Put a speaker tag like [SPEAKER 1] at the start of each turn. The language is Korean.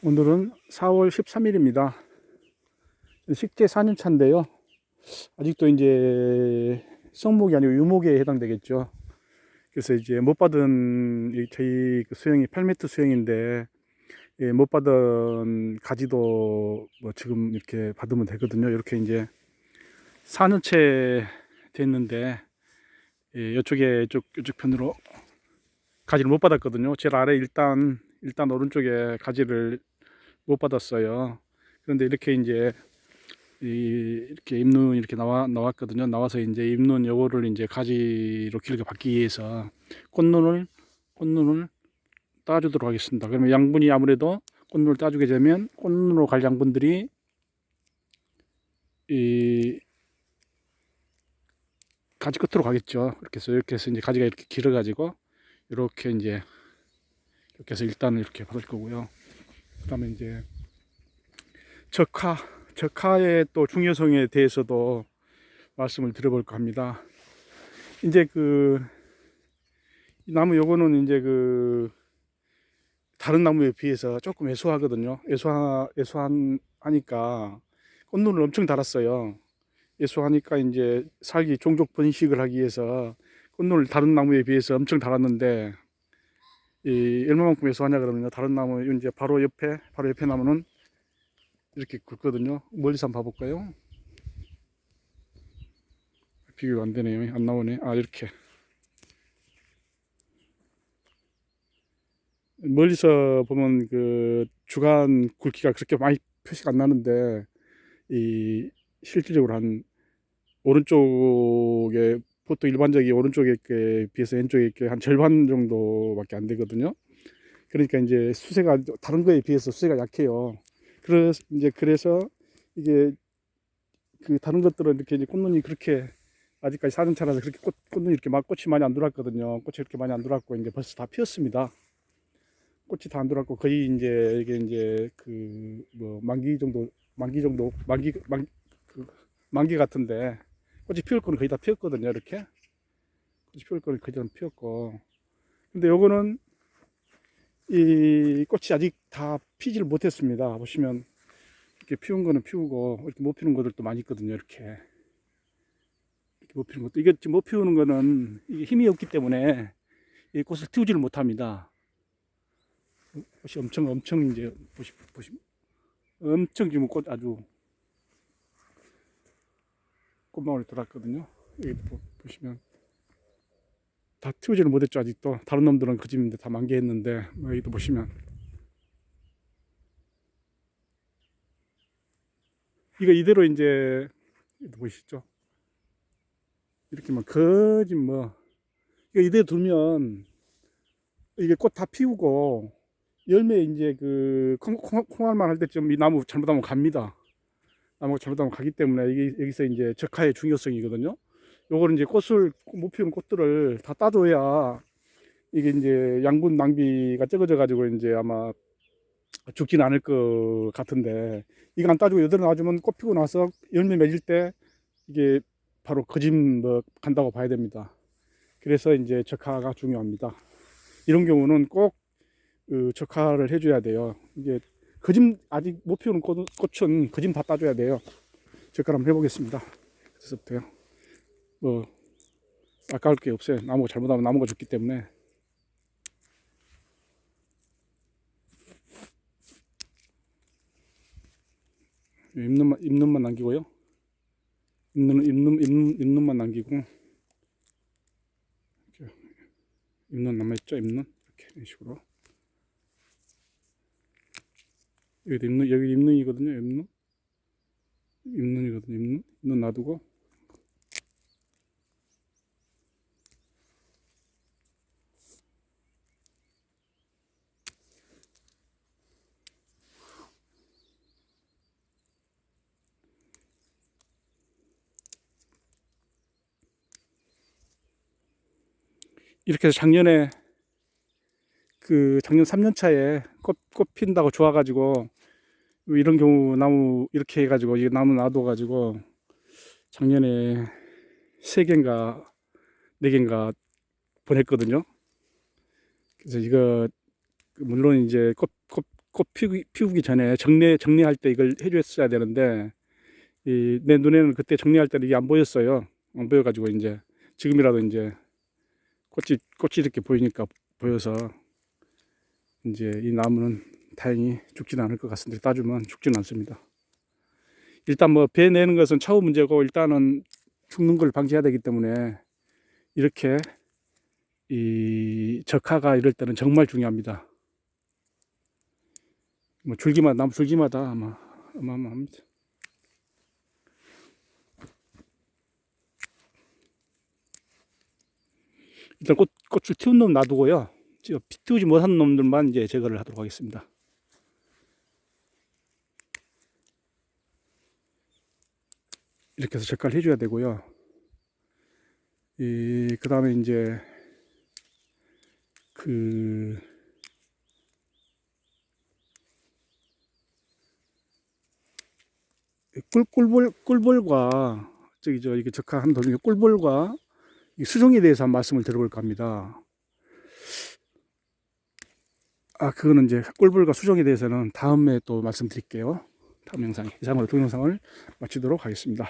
[SPEAKER 1] 오늘은 4월 13일입니다. 식재 4년차인데요. 아직도 이제 성목이 아니고 유목에 해당되겠죠. 그래서 이제 못 받은 이 저희 그 수영이 8m 수영인데 예, 못 받은 가지도 뭐 지금 이렇게 받으면 되거든요. 이렇게 이제 4년째 됐는데 예, 이쪽에 이쪽 이쪽 편으로 가지를 못 받았거든요. 제일 아래 일단 일단 오른쪽에 가지를 못 받았어요. 그런데 이렇게 이제 이 이렇게 입눈 이렇게 나와 나왔거든요. 나와서 이제 입눈 요거를 이제 가지로 길게 받기 위해서 꽃눈을 꽃눈을 따주도록 하겠습니다. 그러면 양분이 아무래도 꽃눈을 따주게 되면 꽃눈으로 갈 양분들이 이 가지 끝으로 가겠죠. 이렇게 해서 이렇게 해서 이제 가지가 이렇게 길어 가지고 이렇게 이제 이렇게 해서 일단 이렇게 받을 거고요. 그다음에 이제 적화 적화의 또 중요성에 대해서도 말씀을 드려볼까 합니다. 이제 그이 나무 요거는 이제 그 다른 나무에 비해서 조금 애소하거든요. 애소하 애소한 하니까 꽃눈을 엄청 달았어요. 애소하니까 이제 살기 종족 번식을 하기 위해서 꽃눈을 다른 나무에 비해서 엄청 달았는데 이 얼마만큼 애소하냐 그러면요. 다른 나무 이제 바로 옆에 바로 옆에 나무는 이렇게 굵거든요. 멀리서 한번 봐볼까요? 비교가 안 되네요. 안 나오네. 아 이렇게 멀리서 보면 그 주간 굵기가 그렇게 많이 표시가 안 나는데 이 실질적으로 한 오른쪽에 보통 일반적인 오른쪽에 게 비해서 왼쪽에 게한 절반 정도밖에 안 되거든요. 그러니까 이제 수세가 다른 거에 비해서 수세가 약해요. 그래서 이제 그래서 이게 그 다른 것들은 이렇게 이제 꽃눈이 그렇게 아직까지 사는 차라서 그렇게 꽃, 꽃눈이 이렇게 막 꽃이 많이 안 들어왔거든요. 꽃이 이렇게 많이 안 들어왔고 이제 벌써 다 피었습니다. 꽃이 다 안 들어왔고 거의 이제 이게 이제 그 뭐 만기 정도 만기 정도 만기 만, 그 만기 같은데 꽃이 피울 거는 거의 다 피었거든요. 이렇게 꽃이 피울 거는 거의 다 피었고 근데 요거는 이 꽃이 아직 다 피지를 못했습니다. 보시면 이렇게 피운 거는 피우고 이렇게 못 피우는 것들도 많이 있거든요. 이렇게 이렇게 못 피우는 것도 이게 지금 못 피우는 거는 이게 힘이 없기 때문에 이 꽃을 틔우지를 못합니다. 꽃이 엄청 엄청 이제 보시 보시 엄청 지금 꽃 아주 꽃망울이 돌았거든요. 여기 보, 보시면 다 틔우지를 못했죠 아직도. 다른 놈들은 그 집인데 다 만개했는데 뭐 여기도 보시면. 이거 이대로 이제 보시죠? 이렇게 막 거짓 뭐 이거 이대로 두면 이게 꽃 다 피우고 열매 이제 그 콩알만 할 때쯤 이 나무 잘못하면 갑니다 나무가 잘못하면 가기 때문에 이게 여기서 이제 적화의 중요성이거든요 요거는 이제 꽃을 못 피운 꽃들을 다 따줘야 이게 이제 양분 낭비가 적어져 가지고 이제 아마 죽지는 않을 것 같은데 이거 안 따주고 여덟 놔주면 꽃 피고 나서 열매 맺을 때 이게 바로 거짐 뭐 간다고 봐야 됩니다. 그래서 이제 적화가 중요합니다. 이런 경우는 꼭 그 적화를 해줘야 돼요. 이게 거짐 아직 못 피우는 꽃, 꽃은 거짐 다 따줘야 돼요. 적화 한번 해보겠습니다. 그래서부터요. 뭐 아까울 게 없어요. 나무가 잘못하면 나무가 죽기 때문에 잎눈만 잎눈만 남기고요. 잎눈 잎눈 잎눈 잎눈만 남기고 이렇게 잎눈 남아 있죠. 잎눈 이렇게 이런 식으로 여기 잎눈 여기 잎눈이거든요. 잎눈 잎눈이거든요. 잎눈 잎눈 놔두고 이렇게 해서 작년에 그 작년 3년 차에 꽃, 꽃 핀다고 좋아가지고 이런 경우 나무 이렇게 해가지고 이 나무 놔둬가지고 작년에 세 개인가 네 개인가 보냈거든요. 그래서 이거 물론 이제 꽃, 꽃 꽃 피우기, 피우기 전에 정리 정리할 때 이걸 해줬어야 되는데 이, 내 눈에는 그때 정리할 때는 이게 안 보였어요. 안 보여가지고 이제 지금이라도 이제 꽃이 꽃이 이렇게 보이니까 보여서 이제 이 나무는 다행히 죽지는 않을 것 같습니다. 따주면 죽지는 않습니다. 일단 뭐 배 내는 것은 차후 문제고 일단은 죽는 걸 방지해야 되기 때문에 이렇게 이 적화가 이럴 때는 정말 중요합니다. 뭐 줄기마다 나무 줄기마다 아마 어마어마합니다. 일단 꽃, 꽃을 틔운 놈 놔두고요. 저 피우지 못한 놈들만 이제 제거를 하도록 하겠습니다. 이렇게 해서 적화를 해줘야 되고요. 이, 그 다음에 이제, 그, 꿀, 꿀볼, 꿀볼과, 저기, 저, 이게 적화한 도중에 꿀볼과 이 수종에 대해서 한 말씀을 들어볼까 합니다. 아, 그거는 이제 꿀볼과 수종에 대해서는 다음에 또 말씀드릴게요. 다음 영상에. 이상으로 동영상을 마치도록 하겠습니다.